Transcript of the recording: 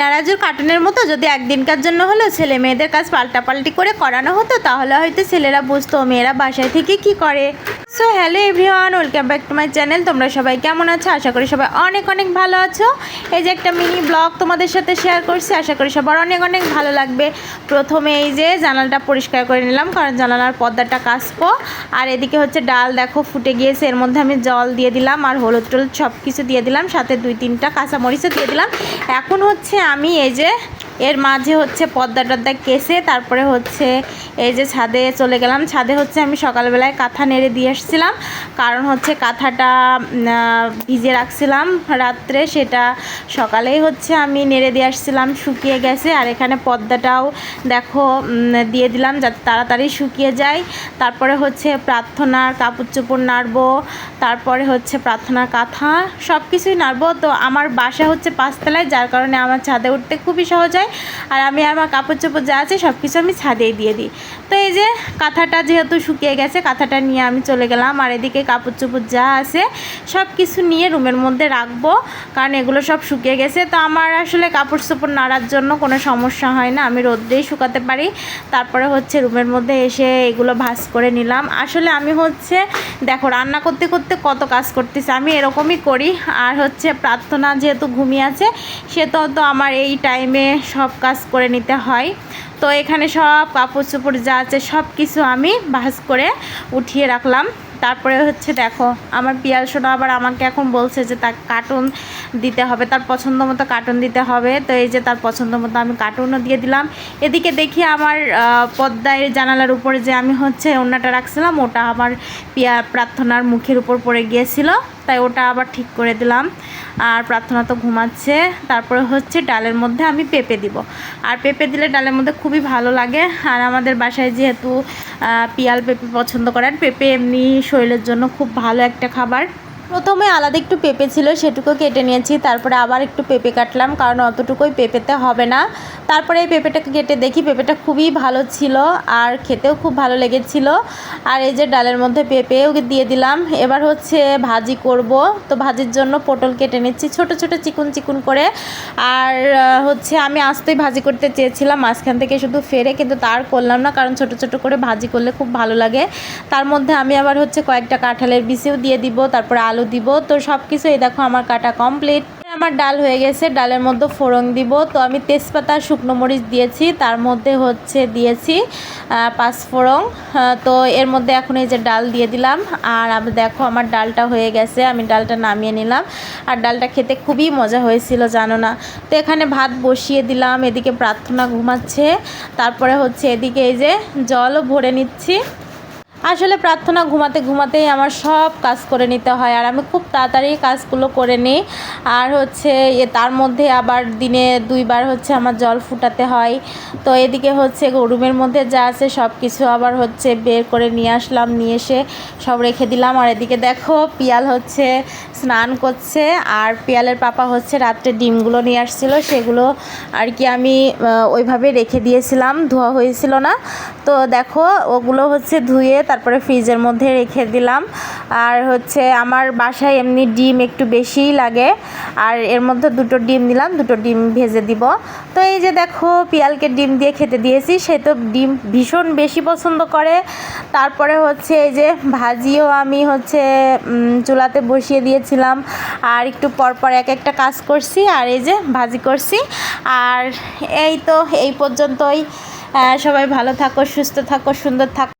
নারাজুর কার্টুনের মতো যদি একদিনকার জন্য হলো ছেলে মেয়েদের কাজ পাল্টাপাল্টি করে করানো হতো, তাহলে হয়তো ছেলেরা বুঝতো মেয়েরা বাসায় থেকে কি করে। So hello everyone, welcome back to my channel. তোমরা সবাই কেমন আছো? আশা করি সবাই অনেক অনেক ভালো আছো। এই যে একটা মিনি ব্লগ তোমাদের সাথে শেয়ার করছি, আশা করি সবার অনেক অনেক ভালো লাগবে। প্রথমে এই যে জানালাটা পরিষ্কার করে নিলাম, কারণ জানালার পর্দাটা কাচবো। আর এদিকে হচ্ছে ডাল দেখো ফুটে গিয়েছে, এর মধ্যে আমি জল দিয়ে দিলাম আর হলুদ টলুদ সব কিছু দিয়ে দিলাম। সাথে দুই তিনটা কাঁচামরিচও দিয়ে দিলাম। এখন হচ্ছে আমি এই যে এর মাঝে হচ্ছে পর্দা টর্দা কেসে, তারপরে হচ্ছে এই যে ছাদে চলে গেলাম। ছাদে হচ্ছে আমি সকালবেলায় কাঁথা নেড়ে দিয়ে এসেছিলাম। কারণ হচ্ছে কাঁথাটা ভিজে রাখছিলাম রাত্রে। সেটা সকালেই হচ্ছে আমি নেড়ে দিয়ে আসছিলাম, শুকিয়ে গেছে। আর এখানে পর্দাটাও দেখো দিয়ে দিলাম যাতে তাড়াতাড়ি শুকিয়ে যায়। তারপরে হচ্ছে প্রার্থনার কাপড় চোপড় নাড়বো তারপরে হচ্ছে প্রার্থনা, কাঁথা সব কিছুই নাড়বো। তো আমার বাসা হচ্ছে পাঁচতলায়, যার কারণে আমার ছাদে উঠতে খুবই সহজ হয়। আর আমি আমার কাপড় চোপড় যা আছে সব কিছু আমি ছাদেই দিয়ে দিই। তো এই যে কাঁথাটা যেহেতু শুকিয়ে গেছে, কাঁথাটা নিয়ে আমি চলে গেলাম। আর এদিকে কাপড় চোপড় যা আছে সব কিছু নিয়ে রুমের মধ্যে রাখব, কারণ এগুলো সব শুকিয়ে গেছে। তো আমার আসলে কাপড় চোপড় নাড়ার জন্য কোনো সমস্যা হয় না, আমি রোদ্রেই শুকাতে পারি। তারপরে হচ্ছে রুমের মধ্যে এসে এগুলো ভাঁজ করে নিলাম। আসলে আমি হচ্ছে, দেখো, রান্না করতে করতে কত কাজ করতেছি, আমি এরকমই করি। আর হচ্ছে প্রার্থনা যেহেতু ঘুমিয়ে আছে, সে তো আমার এই টাইমে সব কাজ করে নিতে হয়। তো এখানে সব কাপড় চোপড় যা আছে সব কিছু আমি ভাঁজ করে উঠিয়ে রাখলাম। তারপরে হচ্ছে দেখো, আমার পিয়াল সোনা আবার আমাকে এখন বলছে যে তার কার্টুন দিতে হবে, তার পছন্দ মতো কার্টুন দিতে হবে। তো এই যে তার পছন্দ মতো আমি কার্টুনও দিয়ে দিলাম। এদিকে দেখি আমার পর্দায় জানালার উপরে যে আমি হচ্ছে ওড়নাটা রাখছিলাম, ওটা আমার পিয়া প্রার্থনার মুখের উপর পড়ে গিয়েছিল। তাই ওটা আবার ঠিক করে দিলাম। আর প্রার্থনা তো ঘুমাচ্ছে। তারপরে হচ্ছে ডালের মধ্যে আমি পেঁপে দিব। আর পেঁপে দিলে ডালের মধ্যে খুবই ভালো লাগে। আর আমাদের বাসায় যেহেতু পিয়াল পেঁপে পছন্দ করেন, পেঁপে এমনি শরীরের জন্য খুব ভালো একটা খাবার। প্রথমে আলাদা একটু পেঁপে ছিল, সেটুকু কেটে নিয়েছি, তারপরে আবার একটু পেঁপে কাটলাম, কারণ অতটুকুই পেঁপেতে হবে না। তারপরে এই পেঁপেটাকে কেটে দেখি, পেঁপেটা খুবই ভালো ছিল আর খেতেও খুব ভালো লেগেছিল। আর এই যে ডালের মধ্যে পেঁপেও দিয়ে দিলাম। এবার হচ্ছে ভাজি করব। তো ভাজির জন্য পটল কেটে নিচ্ছি, ছোট ছোট চিকুন চিকুন করে। আর হচ্ছে আমি আস্তেই ভাজি করতে চেয়েছিলাম, মাঝখান থেকে শুধু ফেরে, কিন্তু তার করলাম না, কারণ ছোট ছোট করে ভাজি করলে খুব ভালো লাগে। তার মধ্যে আমি আবার হচ্ছে কয়েকটা কাঁঠালের বিচিও দিয়ে দিব, তারপরে আলু দিব। তো সব কিছু এই দেখো আমার কাটা কমপ্লিট আমার ডাল হয়ে গেছে, ডালের মধ্যে ফোড়ন দিব। তো আমি তেজপাতা, শুকনো মরিচ দিয়েছি, তার মধ্যে হচ্ছে দিয়েছি পাঁচ ফোড়ন। তো এর মধ্যে এখন এই যে ডাল দিয়ে দিলাম। আর আমি দেখো আমার ডালটা হয়ে গেছে, আমি ডালটা নামিয়ে নিলাম। আর ডালটা খেতে খুবই মজা হয়েছিল, জানো না? তো এখানে ভাত বসিয়ে দিলাম, এদিকে প্রার্থনা ঘুমাচ্ছে। তারপরে হচ্ছে এদিকে এই যে জলও ভরে নিচ্ছি। আসলে প্রার্থনা ঘুমাতে ঘুমাতেই আমার সব কাজ করে নিতে হয় আর আমি খুব তাড়াতাড়ি কাজগুলো করে নিই। আর হচ্ছে এ তার মধ্যে আবার দিনে দুইবার হচ্ছে আমার জল ফুটাতে হয়। তো এদিকে হচ্ছে রুমের মধ্যে যা আছে সব কিছু আবার হচ্ছে বের করে নিয়ে আসলাম, নিয়ে এসে সব রেখে দিলাম। আর এদিকে দেখো পিয়াল হচ্ছে স্নান করছে আর পিয়ালের পাপা হচ্ছে রাত্রে ডিমগুলো নিয়ে আসছিল, সেগুলো আর কি আমি ওইভাবে রেখে দিয়েছিলাম, ধোয়া হয়েছিল না। তো দেখো ওগুলো হচ্ছে ধুয়ে তারপরে ফ্রিজের মধ্যে রেখে দিলাম। আর হচ্ছে আমার বাসায় এমনি ডিম একটু বেশিই লাগে। আর এর মধ্যে দুটো ডিম দিলাম, দুটো ডিম ভেজে দিব। তো এই যে দেখো, পিয়ালকে ডিম দিয়ে খেতে দিয়েছি। সে তো ডিম ভীষণ বেশি পছন্দ করে। তারপরে হচ্ছে এই যে ভাজিও আমি হচ্ছে চুলাতে বসিয়ে দিয়েছিলাম। আর একটু পর পর এক একটা কাজ করছি আর এই যে ভাজি করছি। আর এই তো, এই পর্যন্তই। সবাই ভালো থাকো, সুস্থ থাকো, সুন্দর থাকো।